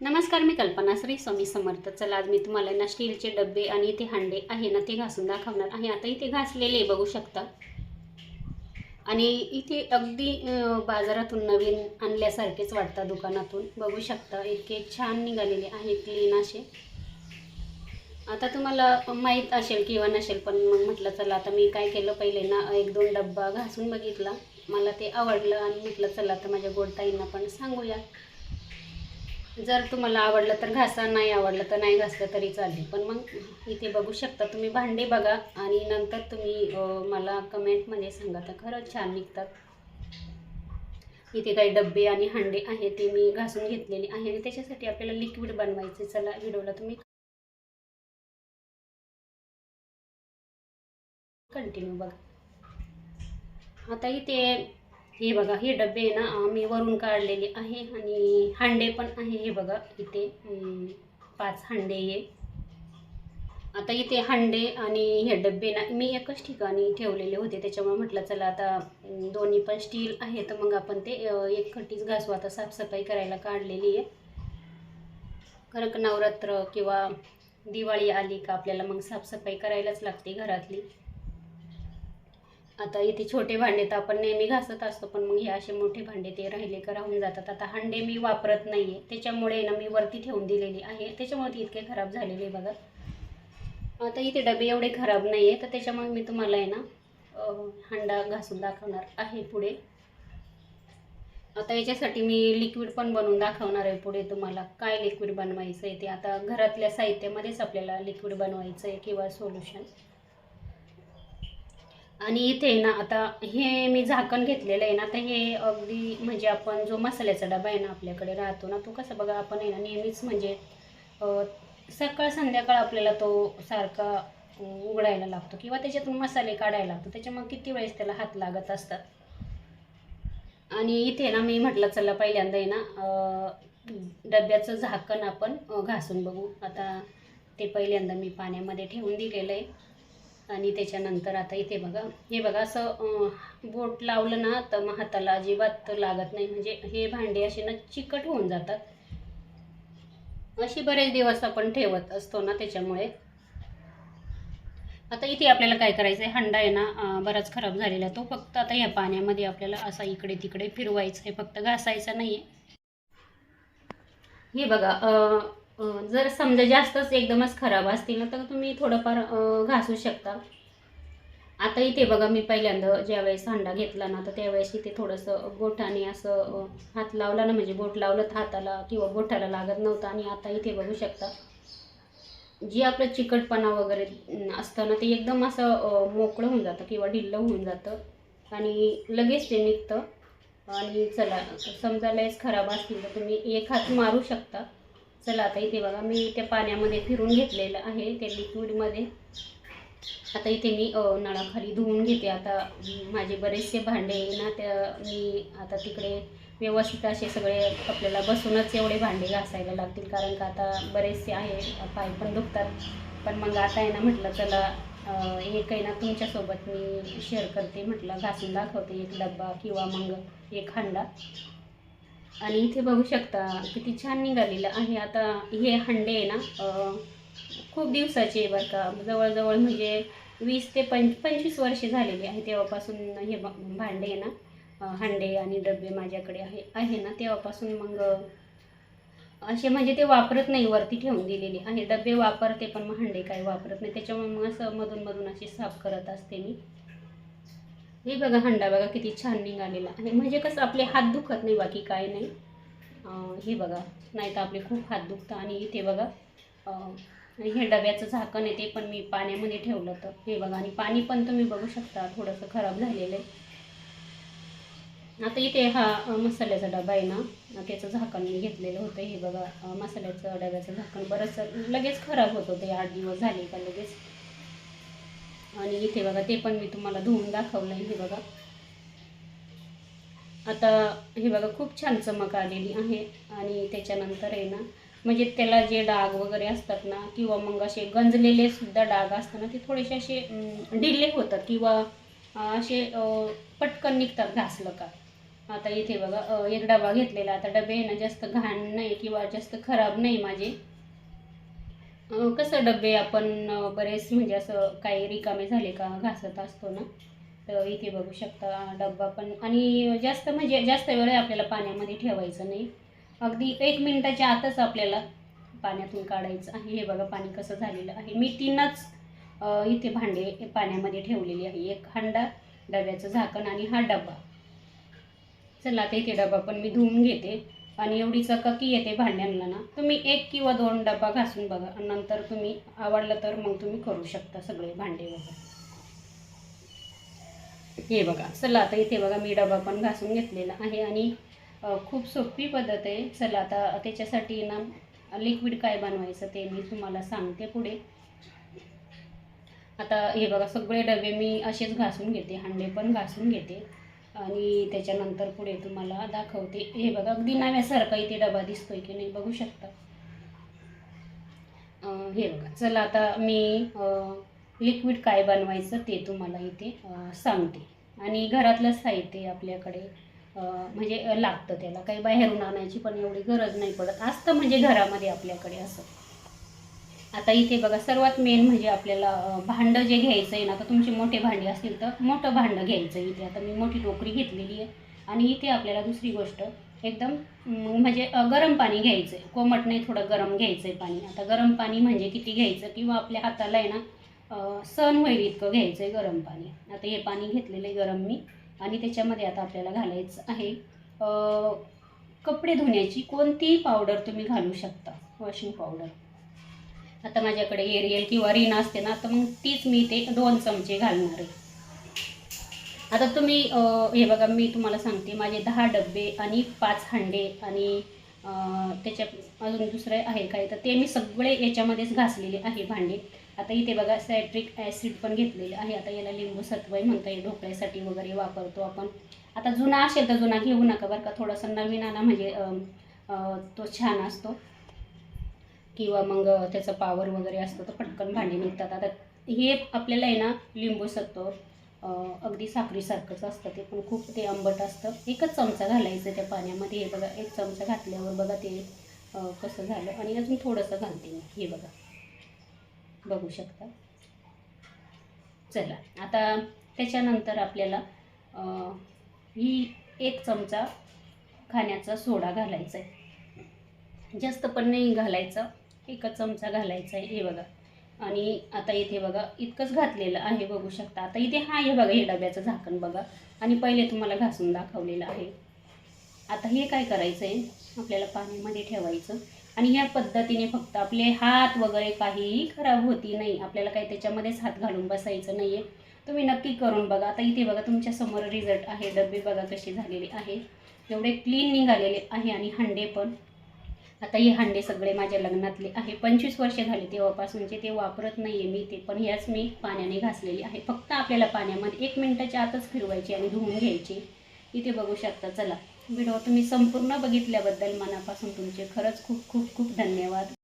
नमस्कार मी कल्पना श्री स्वामी समर्थ. चला आज मी तुम्हाला ना स्टीलचे डबे आणि इथे हांडे आहे ना ते घासून दाखवणार आहे. आता इथे घासलेले बघू शकता. आणि इथे अगदी बाजारातून नवीन आणल्यासारखेच वाटतात दुकानातून. बघू शकता इतके छान निघालेले आहे क्लीन असे. आता तुम्हाला माहीत असेल किंवा नसेल पण मग म्हटलं चला आता मी काय केलं पहिले ना एक दोन डब्बा घासून बघितला. मला ते आवडलं आणि म्हटलं चला तर माझ्या गोडताईंना पण सांगूया. जर तुम्हाला आवडलं तर घासा नाही आवडलं तर नाही घासलं तरी चालेल. पण मग इथे बघू शकता तुम्ही भांडे बघा आणि नंतर तुम्ही मला कमेंटमध्ये सांगा. तर खरंच छान निघतात. इथे काही डब्बे आणि हांडे आहे ते मी घासून घेतलेले आहे आणि त्याच्यासाठी आपल्याला लिक्विड बनवायचे चला व्हिडिओला तुम्ही कंटिन्यू बघा. आता इथे हे बघा हे डबे आहे ना आम्ही मी वरून काढलेले आहे आणि हांडे पण आहे हे बघा इथे. पाच हांडे आहे आता इथे हांडे आणि हे डबे ना मी एकच ठिकाणी ठेवलेले होते त्याच्यामुळे म्हटलं चला आता दोन्ही पण स्टील आहे तर मग आपण ते एक खट्टीच घासू. आता साफसफाई करायला काढलेली आहे. कनक नवरात्र किंवा दिवाळी आली का आपल्याला मग साफसफाई करायलाच लागते घरातली. आता इथे छोटे भांडे तर आपण नेहमी घासत असतो पण मग हे असे मोठे भांडे ते राहिले का राहून जातात. आता हांडे मी वापरत नाही आहे त्याच्यामुळे ना मी वरती ठेवून दिलेली आहे. त्याच्यामुळे ती इतके खराब झालेले बघा. आता इथे डबे एवढे खराब नाही आहे तर त्याच्यामुळे मी तुम्हाला आहे ना हांडा घासून दाखवणार आहे पुढे. आता याच्यासाठी मी लिक्विड पण बनवून दाखवणार आहे पुढे तुम्हाला. काय लिक्विड बनवायचं आहे ते? आता घरातल्या साहित्यामध्येच आपल्याला लिक्विड बनवायचं आहे किंवा सोल्युशन आणि इथे ना आता हे मी झाकण घेतलेलं आहे ना तर हे अगदी म्हणजे आपण जो मसाल्याचा डबा आहे ना आपल्याकडे राहतो ना तो कसं बघा आपण आहे ना नेहमीच म्हणजे सकाळ संध्याकाळ आपल्याला तो सारखा उघडायला लागतो किंवा त्याच्यातून मसाले काढायला लागतो. त्याच्यामुळे किती वेळेस त्याला हात लागत असतात? आणि इथे ना मी म्हटलं चला पहिल्यांदा आहे ना डब्याचं झाकण आपण घासून बघू. आता ते पहिल्यांदा मी पाण्यामध्ये ठेवून दिलेलं आहे. आणि त्याच्यानंतर आता इथे बघा हे बघा असं बोट लावलं ना तर मग हाताला अजिबात लागत नाही. म्हणजे हे भांडे असे ना चिकट होऊन जातात. अशी बरेच दिवस आपण ठेवत असतो ना त्याच्यामुळे. आता इथे आपल्याला काय करायचं आहे हंडा आहे ना बराच खराब झालेला तो फक्त आता या पाण्यामध्ये आपल्याला असा इकडे तिकडे फिरवायचा आहे फक्त घासायचा नाही आहे हे बघा अं, जर समजा जास्तच एकदमच खराब असतील ना तर तुम्ही थोडंफार घासू शकता. आता इथे बघा मी पहिल्यांदा ज्यावेळेस हांडा घेतला ना तर त्यावेळेस इथे थोडंसं बोटाने असं हात लावला ना म्हणजे बोट लावलं तर हाताला किंवा बोटाला लागत नव्हतं. आणि आता इथे बघू शकता जी आपलं चिकटपणा वगैरे असतं ना ते एकदम असं मोकळं होऊन जातं किंवा ढिल्लं होऊन जातं. आणि लगेच ते निघतं. आणि चला समजा लयच खराब असतील तर तुम्ही एक हात मारू शकता. चला आता इथे बघा मी त्या पाण्यामध्ये फिरून घेतलेलं आहे ते लिक्विडमध्ये आता इथे मी नळाखाली धुवून घेते. आता माझे बरेचसे भांडे ना त्या मी आता तिकडे व्यवस्थित असे सगळे आपल्याला बसूनच एवढे भांडे घासायला लागतील कारण का आता बरेचसे आहे पाय पण दुखतात. पण मग आता आहे ना म्हटलं चला एक आहे ना तुमच्यासोबत मी शेअर करते म्हटलं घासून दाखवते एक डब्बा किंवा मग एक हांडा. आणि इथे बघू शकता किती छान निघालेलं आहे. आता हे हंडे आहे ना खूप दिवसाचे आहे बरं का. जवळजवळ म्हणजे वीस ते पंच पंचवीस वर्षे झालेली आहे तेव्हापासून हे भांडे आहे ना हंडे आणि डबे माझ्याकडे आहे आहे ना. तेव्हापासून मग असे म्हणजे ते वापरत नाही वरती ठेवून दिलेले आहे. डबे वापरते पण मग हंडे काही वापरत नाही. त्याच्यामुळे मग असं मधून मधून अशी साफ करत असते मी. हे बघा हंडा बघा किती छान निघालेला. आहे म्हणजे कसं आपले हात दुखत नाही बाकी काय नाही. हे बघा नाही तर आपले खूप हात दुखतं आणि इथे बघा हे डब्याचं झाकण आहे ते पण मी पाण्यामध्ये ठेवलं तर हे बघा आणि पाणी पण तुम्ही बघू शकता थोडंसं खराब झालेलं आहे. आता इथे हा मसाल्याचा डबा आहे ना त्याचं झाकण मी घेतलेलं होतं. हे बघा मसाल्याचं डब्याचं झाकण बरंच लगेच खराब होतं ते आठ दिवस झाले का लगेच. आणि इथे बघा ते पण मी तुम्हाला धुवून दाखवलं हे बघा. आता हे बघा खूप छान चमक आलेली आहे. आणि त्याच्यानंतर आहे ना म्हणजे त्याला जे डाग वगैरे असतात ना किंवा मग असे गंजलेले सुद्धा डाग असतात ना ते थोडेसे असे ढिले होतात किंवा असे पटकन निघतात घासलं का. आता इथे बघा एक डबा घेतलेला. आता डबे आहे ना जास्त घाण नाही किंवा जास्त खराब नाही माझे. कसं डबे आपण बरेच म्हणजे असं काही रिकामे झाले का घासत असतो ना तर इथे बघू शकता डब्बा पण. आणि जास्त म्हणजे जास्त वेळ आपल्याला पाण्यामध्ये ठेवायचं नाही. अगदी एक मिनिटाच्या आतच आपल्याला पाण्यातून काढायचं आहे. हे बघा पाणी कसं झालेलं आहे. मी तीनच इथे भांडे पाण्यामध्ये ठेवलेली आहे. एक हांडा डब्याचं झाकण आणि हा डबा चला आता इथे डबा पण मी धुवून घेते. आणि एवढी चकाकी येते भांड्यांना ना तुम्ही एक किंवा दोन डबा घासून बघा आणि नंतर तुम्ही आवडलं तर मग तुम्ही करू शकता सगळे भांडे वगैरे. हे बघा चला आता इथे बघा मी डबा पण घासून घेतलेला आहे आणि खूप सोपी पद्धत आहे. चला आता त्याच्यासाठी ना लिक्विड काय बनवायचं ते मी तुम्हाला सांगते पुढे. आता हे बघा सगळे डबे मी असेच घासून घेते हांडे पण घासून घेते. आणि त्याच्यानंतर पुढे तुम्हाला दाखवते. हे बघा अगदी नव्यासारखा इथे डबा दिसतोय की नाही बघू शकता. हे बघा चला आता मी लिक्विड काय बनवायचं ते तुम्हाला इथे सांगते. आणि घरातलं साहित्य आपल्याकडे म्हणजे लागतं त्याला. काही बाहेरून आणायची पण एवढी गरज नाही पडत. असतं म्हणजे घरामध्ये आपल्याकडे असं. आता इथे बघा सर्वात मेन म्हणजे आपल्याला भांडं जे घ्यायचं आहे ना तर तुमचे मोठे भांडी असतील तर मोठं भांडं घ्यायचं आहे इथे. आता मी मोठी टोकरी घेतलेली आहे. आणि इथे आपल्याला दुसरी गोष्ट एकदम म्हणजे गरम पाणी घ्यायचं आहे कोमट नाही थोडं गरम घ्यायचं आहे पाणी. आता गरम पाणी म्हणजे किती घ्यायचं? किंवा आपल्या हाताला आहे ना सण होईल इतकं घ्यायचं आहे गरम पाणी. आता हे पाणी घेतलेलं आहे गरम मी. आणि त्याच्यामध्ये आता आपल्याला घालायचं आहे कपडे धुण्याची कोणतीही पावडर तुम्ही घालू शकता. वॉशिंग पावडर आता माझ्याकडे एरियल किंवा रिन असते ना तर मग तीच मी ते दोन चमचे घालणार आहे. आता तुम्ही हे बघा मी तुम्हाला सांगते माझे दहा डबे आणि पाच हांडे आणि त्याच्या त्याच्यात अजून दुसरे आहे काय तर ते मी सगळे याच्यामध्येच घासलेले आहे भांडे. आता इथे बघा सायट्रिक ॲसिड पण घेतलेले आहे. आता याला लिंबू सत्वय म्हणता येईल ढोकळ्यासाठी वगैरे वापरतो आपण. आता जुना असेल तर जुना घेऊ नका बरं का थोडासा नवीन आणा म्हणजे तो छान असतो. किंवा मग त्याचं पावर वगैरे असतं तर पटकन भांडी निघतात. आता हे आपल्याला आहे ना लिंबू सत्व अगदी साखरीसारखंच असतं. ते पण खूप ते आंबट असतं. एकच चमचा घालायचं त्या पाण्यामध्ये. हे बघा एक चमचा घातल्यावर बघा ते कसं झालं. आणि अजून थोडंसं घालते मी. हे बघा. बघू शकता? चला. आता त्याच्यानंतर आपल्याला ही एक चमचा खाण्याचा सोडा घालायचा आहे जास्त पण नाही घालायचं. एक चमचा घालायचा आहे हे बघा. आणि आता इथे बघा इतकंच घातलेलं आहे बघू शकता. आता इथे हा हे बघा हे डब्याचं झाकण बघा. आणि पहिले तुम्हाला घासून दाखवलेलं आहे. आता हे काय करायचं आहे आपल्याला पाण्यामध्ये ठेवायचं. आणि ह्या पद्धतीने फक्त आपले हात वगैरे काहीही खराब होती नाही. आपल्याला काही त्याच्यामध्येच हात घालून बसायचं नाही आहे तुम्ही नक्की करून बघा. आता इथे बघा तुमच्यासमोर रिझल्ट आहे. डबे बघा कसे झालेले आहे. एवढे क्लीन निघालेले आहे आणि हंडे पण. आता हे हांडे सगळे माझ्या लग्नातले आहे. पंचवीस वर्ष झाले तेव्हापासूनचे ते वापरत नाही आहे मी ते पण ह्याच मी पाण्याने घासलेली आहे. फक्त आपल्याला पाण्यामध्ये एक मिनटाच्या आतच फिरवायची आणि धुवून घ्यायची. इथे बघू शकता चला. व्हिडिओ तुम्ही संपूर्ण बघितल्याबद्दल मनापासून तुमचे खरंच खूप खूप खूप धन्यवाद.